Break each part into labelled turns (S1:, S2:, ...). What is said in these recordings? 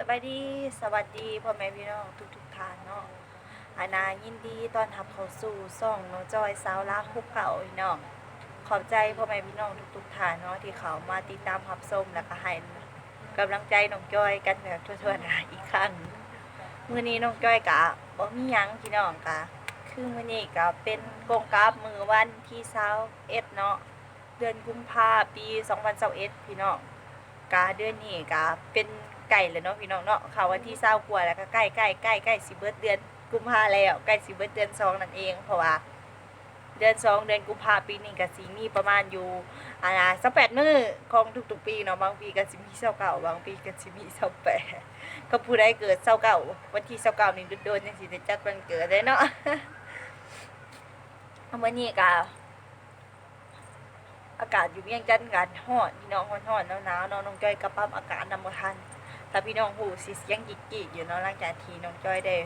S1: สบายดีสวัสดีพ่อแม่พี่น้องทุกทุกท่านเนาะอานายินดีตอนรับเขาสู่ซ่องน้องจอยสาวลาคุกเก่าพี่น้องขอบใจพ่อแม่พี่น้องทุกทุกท่านเนาะที่เขามาติดตามรับชมแล้วก็ให้กำลังใจน้องจอยกันแบบทั่วๆหน้าอีกครั้งมื้อนี้น้องจอยกะบ่มีหยังพี่น้องกะคือมื้อนี้ก็เป็นกงกราบมือวันที่21เนาะเดือนกุมภาพันธ์ปี2021พี่น้องกาเดือนนี้กาเป็น ไก่เลยเนาะพี่น้องเนาะค่ะวันที่เศร้ากว่าแล้วก็ใกล้ใกล้ใกล้ใกล้สิเบิร์ดเดือนกุมภาแล้วใกล้สิเบิร์ดเดือนสองนั่นเอง เพราะว่า เดือนสองเดือนกุมภาปีนี้ก็สิมีประมาณอยู่อ่าสักแปดมื้อของทุกๆปีเนาะบางปีก็สิมีเศร้าเก่าบางปีก็สิมีเศร้าแปดก็ผู้ใดเกิดเศร้าเก่าวันที่เศร้าเก่านี่โดนๆจังสิได้จัดวันเกิดได้เนาะวันนี้ก็อากาศอยู่เวียงจันทน์กันฮ้อนพี่น้องฮ้อนๆหนาวๆเนาะน้องจ้อยกระปรับอากาศนำบ่ทัน ถ้าพี่น้องหูสิสียงกิกอยู่เนาะหลังจากที่น้องจ้อยได้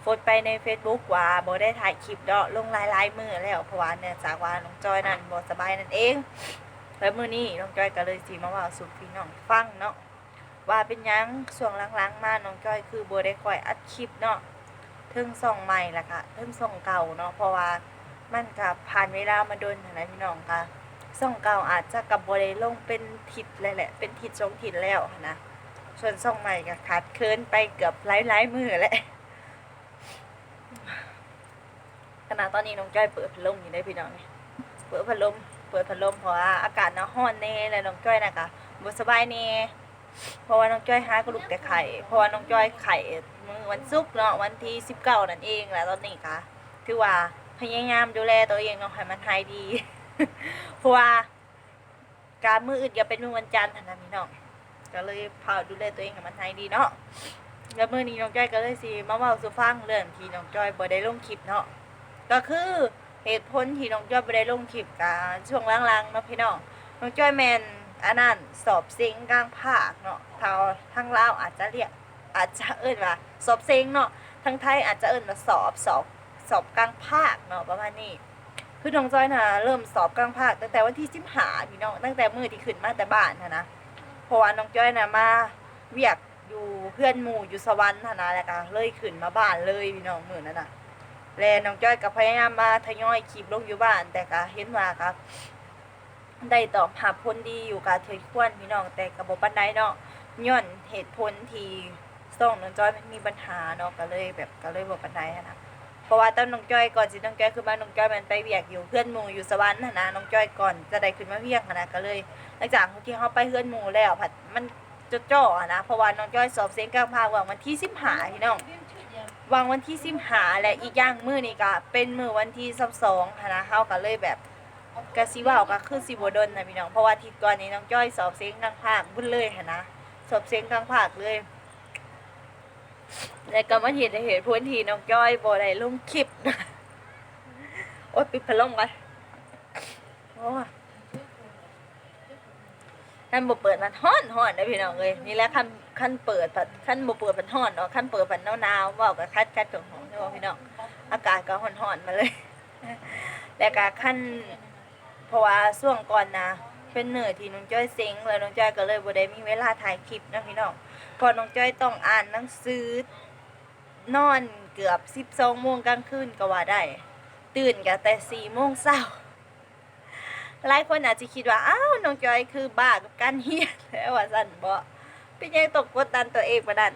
S1: โพสต์ไปใน Facebook ว่าบ่ได้ถ่ายคลิปเนาะลงหลายๆมือแล้วเพราะว่าเนื่องจากว่าน้องจ้อยนั่นบ่สบายนั่นเอง แล้วมื้อนี้น้องจ้อยก็เลยสิมาเว้าสู่พี่น้องฟังเนาะว่าเป็นหยังช่วงหลังๆมาน้องจ้อยคือบ่ได้ค่อยอัดคลิปเนาะเทิงส่องใหม่ล่ะค่ะเทิงส่องเก่าเนาะเพราะว่ามันก็ผ่านเวลามาโดนนะพี่น้องค่ะส่องเก่าอาจจะกับบริลงเป็นทิศเลยแหละ เป็นทิศสองทิศแล้วนะ ส่วนส่องใหม่ก็ขาดเคินไปเกือบหลายหลายมือแหละขณะตอนนี้น้องจ้อยเปิดพัดลมอยู่ได้พี่น้องนี่ยเปิดพัดลม เปิดพัดลมเพราะว่าอากาศหนาวร้อนแน่แล้วน้องจ้อยนะก็บ่สบายแน่เพราะว่าน้องจ้อยหากระลุกแต่ไข่เพราะว่าน้องจ้อยไข่มื้อวันศุกร์เนาะวันที่19นั่นเองแหละตอนนี้ค่ะถือว่าพยายามดูแลตัวเองเนาะให้มันหายดี เพราะว่าการมืออื่นก็เป็นมือวันจันทร์นะพี่น้อง ก็เลยพาดูแลตัวเองให้มันหายดีเนาะแล้วเมื้อนี้น้องจ้อยก็เลยสิมาเว้าสู่ฟังเรื่องที่น้องจ้อยบ่ได้ลงคลิปเนาะก็คือเหตุผลที่น้องจ้อยบ่ได้ลงคลิปกะช่วงหลังๆเนาะพี่น้องน้องจ้อยแมนอันนั้นสอบเซ็งกลางภาคเนาะทางทางลาวอาจจะเรียกอาจจะเอิ้นว่าสอบเซ็งเนาะทางไทยอาจจะเอิ้นว่าสอบสอบสอบกลางภาคเนาะประมาณนี้คือน้องจ้อยนะเริ่มสอบกลางภาคตั้งแต่วันที่สิบหาพี่น้องตั้งแต่มือที่ขึ้นมาแต่บ้านนะนะ เพราะว่าน้องจอยนะมาเวียกอยู่เพื่อนหมู่อยู่สวรรค์นะนะแล้วก็เลยขึ้นมาบ้านเลยพี่น้องมือนั้นนะแล้วน้องจอยก็พยายามมาทยอยคลิปลงอยู่บ้าน แต่ก็เห็นว่าครับได้ตอบรับผลดีอยู่กับเธอควรพี่น้องแต่กับบปันไดเนาะย้อนเหตุผลที่ส่งน้องจอยมันมีปัญหาเนาะก็เลยแบบก็เลยบ่ปันไดหั้นนะ เพราะว่าตอนน้องจ้อยก่อนสิน้องจ้อยคือมาน้องจ้อยมันไปเวียกอยู่เพื่อนหมู่อยู่สวรรค์น่ะนะน้องจ้อยก่อนจะได้ขึ้นมาเวียกหั้นนะก็เลย หลังจากที่เขาไปเพื่อนหมู่แล้วผัดมันจะจ่อๆนะเพราะว่าน้องจ้อยสอบเสียงกลางภาควางวันที่สิบหาพี่น้อง วางวันที่สิบหาและอีกอย่างมือนี่ก็เป็นมือวันที่สิบสองนะเขาก็เลยแบบกะสิเว่าก็คือสิบดนนะพี่น้องเพราะว่าที่ก่อนนี้น้องจ้อยสอบเสียงกลางภาคบุญเลยนนะสอบเสียงกลางภาคเลย แล้วก็มาเห็นเหตุผลที่น้องจ้อยบ่ได้ลงคลิปนะโอ๊ยปิดพัดลมก่อนโอ้ยคันบ่เปิดมันฮ้อนฮ้อนนะพี่น้องเอ้ยนี่แหละคันคันเปิดผัดคันบ่เปิดมันฮ้อนเนาะคันเปิดมันหนาวๆเว้ากับคัดคัดของของใช่บ่พี่น้องอากาศก็ฮ้อนๆมาเลยแล้วก็คันเพราะว่าช่วงก่อนนะเป็นเหนื่อยที่น้องจ้อยเซ็งแล้วน้องจ้อยก็เลยบ่ได้มีเวลาถ่ายคลิปนะพี่น้อง พอน้องจ้อยต้องอ่านหนังสือนอนเกือบสิบสองโมงกลางคืนก็ว่าได้ ตื่นกันแต่สี่โมงเช้าหลายคนอาจจะคิดว่าอ้าวน้องจอยคือบ้ากับการเฮียนแล้วว่าสั่นบ่เป็นยังตกกดดันตัวเองมาดัน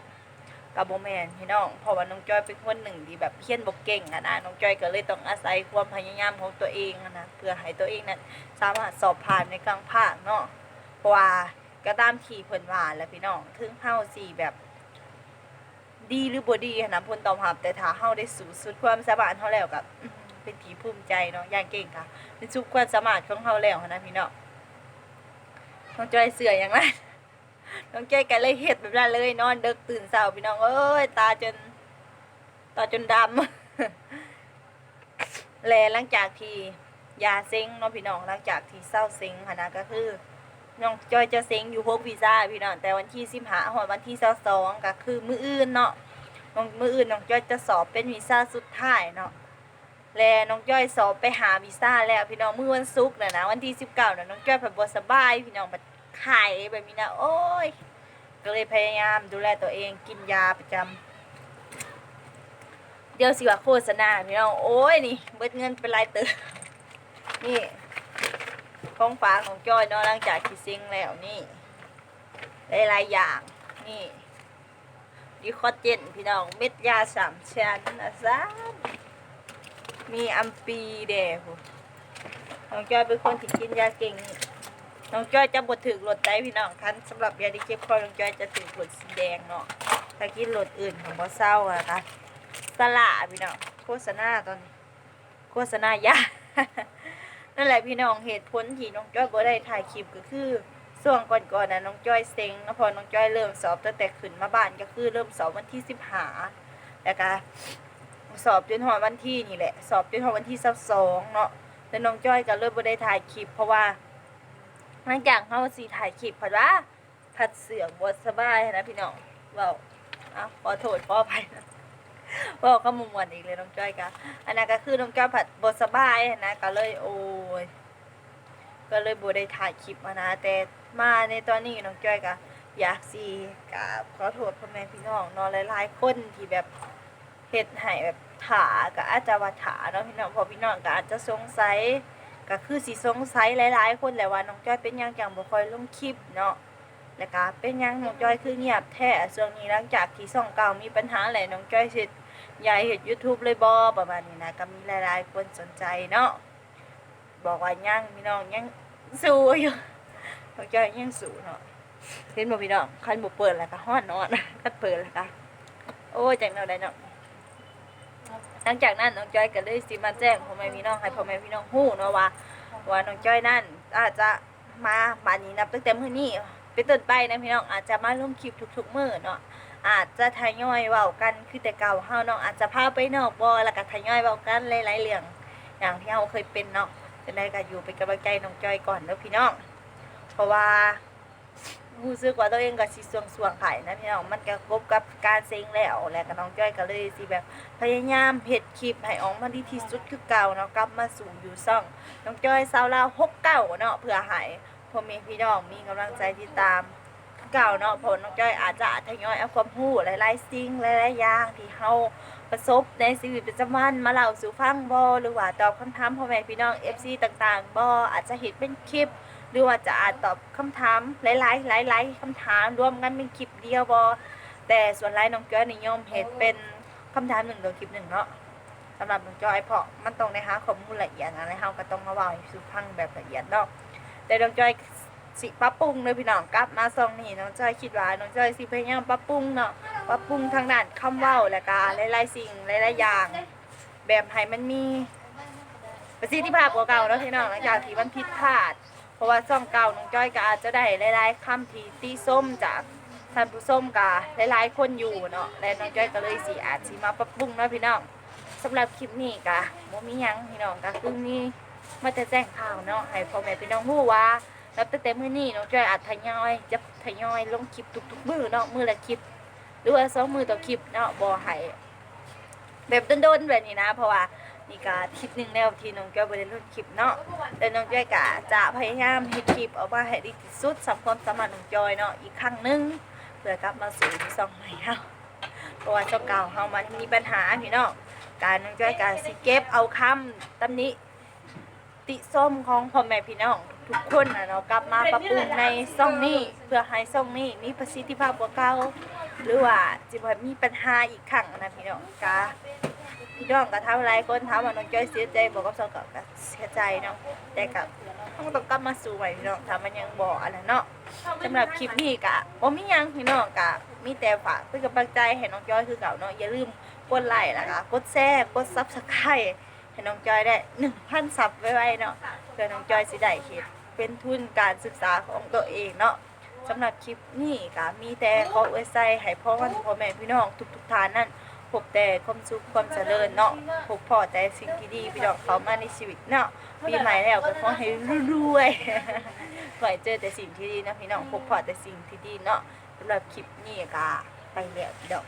S1: กับโบแมนพี่น้องเพราะว่าน้องจอยเป็นคนหนึ่งที่แบบเฮี้ยนบกเก่งอะนะน้องจอยก็เลยต้องอาศัยความพยายามของตัวเองนะเพื่อให้ตัวเองนั้นสามารถสอบผ่านในกลางภาคเนาะเพราะว่า ก็ตามที่เพิ่นว่าแล้วพี่น้องถึงเฮาสิแบบ ดีหรือบ่ดีขนนะผลตอบรับแต่ถ้าเฮาได้สูสุดความสามารถเฮาแล้วก็เป็นที่ภูมิใจเนาะอย่างเก่งค่ะ เป็นสุดความสามารถของเฮาแล้วนะพี่น้องน้องจอยเสืออย่างนั้นน้องจอยก็เลยเฮ็ดแบบนั้นเลยนอนดึกตื่นเช้าพี่น้องเอ้ยตาจนตาจนดำแลหลังจากที่ยาเซ็งเนาะพี่น้องหลังจากที่เศร้าเซ็งหั้นนะก็คือ น้องจอยจะเซ็งอยู่พวกวีซ่าพี่น้องแต่วันที่สิบหาหอดวันที่สองก็คือมืออื่นเนาะน้องมืออื่นน้องจอยจะสอบเป็นวีซ่าสุดท้ายเนาะและน้องจ้อยสอบไปหาวีซ่าแล้วพี่น้องมื้อวันศุกร์น่ะนะวันที่สิบเก้าน่ะน้องจ้อยแบบบ่สบาย พี่น้องแบบไข้แบบนี้นะโอ้ยก็เลยพยายามดูแลตัวเองกินยาประจำเดี๋ยวสิว่าโฆษณาพี่น้องโอ้ยนี่เบิดเงินเป็นรายเติมนี่ ของฝากของจ้อยเนาะหลังจากที่ซิงแล้วนี่หลายๆอย่างนี่ดีคอเจนพี่น้องเม็ดยาสามชั้นนะจ๊ะมีอัมปีเดโหน้องจ้อยเป็นคนที่กินยาเก่งน้องจ้อยจะบดถึกรถได้พี่น้องคันสำหรับยาดีเจ็บคอน้องจ้อยจะถึกรถสีแดงเนาะถ้ากินรถอื่นของบ่เศร้าอะนะคะสละพี่น้องโฆษณาตอนโฆษณายา นั่นแหละพี่น้องเหตุผลที่น้องจ้อยบ่ได้ถ่ายคลิปก็คือช่วงก่อนๆนะน้องจ้อยเซ็งแล้วพอน้องจ้อยเริ่มสอบตั้งแต่ขึ้นมาบ้านก็คือเริ่มสอบวันที่สิบห้าแล้วก็สอบจนหอดวันที่นี่แหละ สอบจนหอดวันที่สิบสองเนาะแล้วน้องจ้อยก็เริ่มบ่ได้ถ่ายคลิป เพราะว่าหลังจากเขาสีถ่ายคลิปผัดว่าผัดเสียงบทสบายนะพี่น้องเบาอะขอโทษขออภัยนะ เว่าก็มุมวันอีกเลยน้องจ้อยกะอันนั้นก็คือน้องจ้อยผัดบสบายนะก็เลยโอ้ยก็เลยบได้ถ่ายคลิปมานะ แต่มาในตอนนี้น้องจ้อยกะอยากสีกับขอโทษพ่อแม่พี่น้องนอนหลายๆคนที่แบบเฮ็ดให้แบบถาก็อาจจะว่าถาเนาะพี่น้องพอพี่น้องก็อาจจะสงสัยก็คือสิสงสัยหลายๆ คนแหละว่าน้องจ้อยเป็นยังจังบ่ค่อยลงคลิปเนาะแล้วก็เป็นยังน้องจ้อยคือเงียบแท้ช่วงนี้หลังจากที่ช่องเก่ามีปัญหาแหละน้องจ้อยสิ ยายเฮ็ด YouTube เลยบ่ประมาณนี้นะก็มีหลายๆคนสนใจเนาะบอกว่ายังพี่น้องยังสู้อยู่น้องจ้อยยังสู้เนาะเห็นบ่พี่น้องคันบ่เปิดแล้วก็ฮ้อนเนาะคันเปิดแล้วก็โอ้จังแนวใดเนาะหลังจากนั้นน้องจ้อยก็เลยสิมาแจ้งพ่อแม่พี่น้องให้พ่อแม่พี่น้องฮู้เนาะว่าว่าน้องจ้อยนั่นอาจจะมาบ้านนี้นับตั้งแต่มื้อนี้เป็นต้นไปนะพี่น้องอาจจะมาลงคลิปทุกๆมื้อเนาะ อาจจะทยอยเว้ากันคือแต่เก่าเฮาเนาะอาจจะพาไปนอกบ่แล้วก็ทยอยเว้ากันหลายๆเรื่องอย่างที่เฮาเคยเป็นเนาะจังได๋ก็อยู่เป็นกำลังใจน้องจ้อยก่อนเด้อพี่น้องเพราะว่ารู้สึกว่าตัวเองก็สิสวงๆไผนะพี่น้องมันก็ครบกับการเซ็งแล้วแล้วก็น้องจ้อยก็เลยสิแบบพยายามเฮ็ดคลิปให้ออกมาดีที่สุดคือเก่าเนาะกลับมาสู่อยู่ซ่องน้องจ้อยสาวลาว6เก่าเนาะเพื่อให้พ่อแม่พี่น้องมีกำลังใจติดตาม เก่าเนาะเพราะน้องจ้อยอาจจะทยอยเอาความรู้หลายๆสิ่งหลายๆอย่างที่เฮาประสบในชีวิตประจำวันมาเล่าสู่ฟังบ่หรือว่าตอบคำถามพ่อแม่พี่น้อง FC ต่างๆบ่อาจจะเฮ็ดเป็นคลิป หรือว่าจะอาจตอบคำถามหลายๆหลายๆคำถามรวมกันเป็นคลิปเดียวบ่แต่ส่วนหลายน้องจ้อยนิยมเฮ็ดเป็นคำถามหนึ่งเดียวคลิปหนึ่งเนาะสำหรับน้องจอยเพราะมันตรงในหาข้อมูลละเอียดนะแล้วเฮาก็ต้องมาเว่าให้สุพังแบบละเอียดเนาะแต่น้องจอย สิปรับปรุงเลยพี่น้องกลับมาซองนี่น้องจอยคิดว่าน้องจอยสิพยายามปรับปรุงเนาะปรับปรุงทางด้านคำเว้าและก็หลายๆสิ่งหลายๆอย่าง แบบให้มันมีประสิทธิภาพกว่าเก่าเนาะพี่น้องหลังจากที่มันผิดพลาด เพราะว่าซ่องเก่าน้องจอยก็อาจจะได้หลายๆคำที่ตีส้มจากท่านผู้ชมกะหลายๆคนอยู่เนาะและน้องจ้อยก็เลยสิอาจสิมาปรับปรุงเนาะพี่น้องสำหรับคลิปนี้กะบ่มียังพี่น้องก็คือมีมาแต่แจ้งข่าวเนาะให้พ่อแม่พี่น้องรู้ว่า นับตั้งแต่มื้อนี้น้องจอยอาจทยอยจะทยอยลงคลิปทุกๆ มื้อเนาะมื้อละคลิป หรือว่าสองมื้อต่อคลิปเนาะบ่ให้แบบโดนๆแบบนี้นะ เพราะว่านี่ก็อาทิตย์หนึงแล้วที่น้องจอยบ่ได้ลงคลิปเนาะแต่น้องจอยกะจะพยายามเฮ็ดคลิปออกมาให้ดีที่สุดสำความสามารถน้องจอยเนาะอีกครั้งหนึงเพื่อกลับมาสู่ช่องใหม่เฮาเพราะว่าช่องเก่าเฮามันมีปัญหาพี่น้องการน้องจอยกะสิเก็บเอาคำตำหนิติส้มของพ่อแม่พี่น้อง ทุกคนน่ะเนาะกลับมาปรับปรุงในช่องนี้เพื่อให้ช่องนี้มีประสิทธิภาพกว่าเก่าหรือว่าสิบมีปัญหาอีกครั้งนะพี่น้องกะพี่น้องก็ทำหลายคนถามว่าน้องจ้อยเสียใจบอกกับสองกับก็เสียใจเนาะแต่กับต้องต้องกลับมาสู่ใหม่พี่น้องถามันยังบอกอะไรเนาะสำหรับคลิปนี้กะบ่มียังพี่น้องกะมีแต่ฝากเป็นกำลังใจให้น้องจ้อยคือเก่าเนาะอย่าลืมกดไลค์แล้วก็กดแชร์กดซับสไครต์ให้น้องจ้อยได้1,000ซับไว้ๆเนาะเพื่อน้องจ้อยสิได้เฮ็ด เป็นทุนการศึกษาของตัวเองเนาะสำหรับคลิปนี้ก็มีแต่ขออวยใจให้พ่อพ่อแม่พี่น้องทุกๆท่านนั่นพบแต่ความสุขความเจริญเนาะพบพอแต่สิ่งที่ดีพี่น้องเขามาในชีวิตเนาะปีใหม่แล้วก็ขอให้รวยๆขอให้เจอแต่สิ่งที่ดีนะพี่น้องพบพอแต่สิ่งที่ดีเนาะสำหรับคลิปนี้ก็ไปแล้วพี่น้อง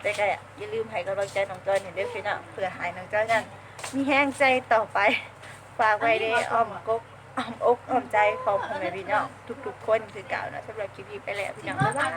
S1: แต่ก็อย่าลืมให้กำลังใจน้องจ้อยหน่อยเด้อพี่น้องเพื่อให้น้องจ้อยนั้นมีแห้งใจต่อไปฝากไว้ในอ้อมกก อ้อมอกอ้อมใจของพ่อแม่พี่น้องทุกๆคนคือเก่าเนาะสำหรับคลิปนี้ไปแล้วพี่น้องบ๊ายบา